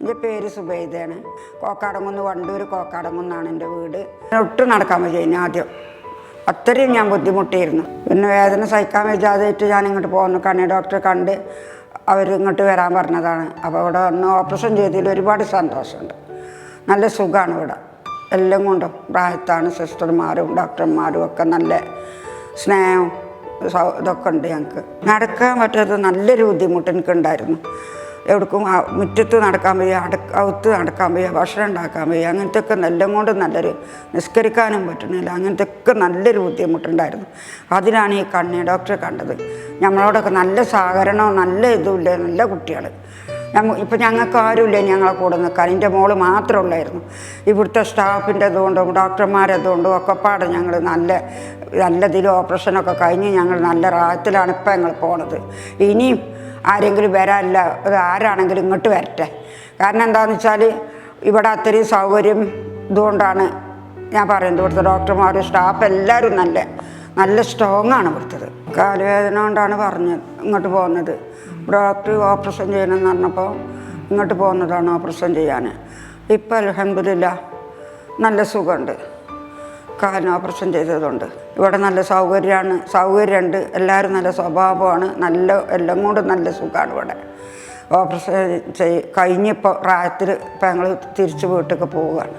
എന്റെ പേര് സുബൈദയാണ്. കോക്കാടങ്ങുന്ന് വണ്ടൂർ കോക്കാടങ്ങുന്നാണ് എന്റെ വീട്. ഒട്ടും നടക്കാൻ വയ്യ ആദ്യം. അത്രയും ഞാൻ ബുദ്ധിമുട്ടിയിരുന്നു. പിന്നെ വേദന സഹിക്കാൻ വയ്യാതായിട്ട് ഞാൻ ഇങ്ങോട്ട് പോകുന്നു കണ്ണി ഡോക്ടറെ കണ്ട് അവർ ഇങ്ങോട്ട് വരാൻ പറഞ്ഞതാണ്. അപ്പോൾ ഇവിടെ വന്ന് ഓപ്പറേഷൻ ചെയ്തതിൽ ഒരുപാട് സന്തോഷമുണ്ട്. നല്ല സുഖമാണ് ഇവിടെ. എല്ലാം കൊണ്ടും പ്രായത്താണ് സിസ്റ്റർമാരും ഡോക്ടർമാരും ഒക്കെ നല്ല സ്നേഹവും ഇതൊക്കെ ഉണ്ട് ഞങ്ങൾക്ക്. നടക്കാൻ പറ്റാത്ത നല്ലൊരു ബുദ്ധിമുട്ട് എനിക്കുണ്ടായിരുന്നു. എവിടേക്കും മുറ്റത്ത് നടക്കാൻ വയ്യ അട അകത്ത് നടക്കാൻ വയ്യ ഭക്ഷണം ഉണ്ടാക്കാൻ വയ്യ അങ്ങനത്തെ ഒക്കെ എല്ലാം കൊണ്ട് നല്ലൊരു നിസ്കരിക്കാനും പറ്റുന്നില്ല. അങ്ങനത്തെ ഒക്കെ നല്ലൊരു ബുദ്ധിമുട്ടുണ്ടായിരുന്നു. അതിനാണ് ഈ കണ്ണി ഡോക്ടറെ കണ്ടത്. നമ്മളോടൊക്കെ നല്ല സഹകരണവും നല്ല ഇതുമില്ല നല്ല കുട്ടികൾ ഞങ്ങൾ ഇപ്പം ഞങ്ങൾക്ക് ആരുമില്ല ഞങ്ങളെ കൂടെ നിൽക്കാൻ? എന്റെ മോൾ മാത്രമേ ഉള്ളായിരുന്നു. ഇവിടുത്തെ സ്റ്റാഫിന്റെ ഇതുകൊണ്ടും ഡോക്ടർമാരതുകൊണ്ടും ഒക്കെ പാടെ ഞങ്ങൾ നല്ല നല്ല ഇതിൽ ഓപ്പറേഷനൊക്കെ കഴിഞ്ഞ് ഞങ്ങൾ നല്ല റാഹത്തിലാണ് ഇപ്പം ഞങ്ങൾ പോണത്. ഇനിയും ആരെങ്കിലും വരാനില്ല അത് ആരാണെങ്കിലും ഇങ്ങോട്ട് വരട്ടെ. കാരണം എന്താണെന്ന് വെച്ചാൽ ഇവിടെ അത്രയും സൗകര്യം ഇതുകൊണ്ടാണ് ഞാൻ പറയുന്നത്. ഇവിടുത്തെ ഡോക്ടർമാർ സ്റ്റാഫ് എല്ലാവരും നല്ല നല്ല സ്ട്രോങ് ആണ് ഇവിടുത്തത്. കാലുവേദന കൊണ്ടാണ് പറഞ്ഞത് ഇങ്ങോട്ട് പോകുന്നത്. ഡോക്ടർ ഓപ്പറേഷൻ ചെയ്യണമെന്ന് പറഞ്ഞപ്പോൾ ഇങ്ങോട്ട് പോകുന്നതാണ് ഓപ്പറേഷൻ ചെയ്യാൻ ഇപ്പം അലഹമില്ല നല്ല സുഖമുണ്ട്. കാലിന് ഓപ്പറേഷൻ ചെയ്തതുകൊണ്ട് ഇവിടെ നല്ല സൗകര്യമാണ് സൗകര്യമുണ്ട് എല്ലാവരും നല്ല സ്വഭാവമാണ്. നല്ല എല്ലാം കൊണ്ടും നല്ല സുഖമാണ് ഇവിടെ. ഓപ്പറേഷൻ ചെയ് കഴിഞ്ഞിപ്പോൾ പ്രായത്തിൽ ഇപ്പം ഞങ്ങൾ തിരിച്ച് വീട്ടിലേക്ക് പോവുകയാണ്.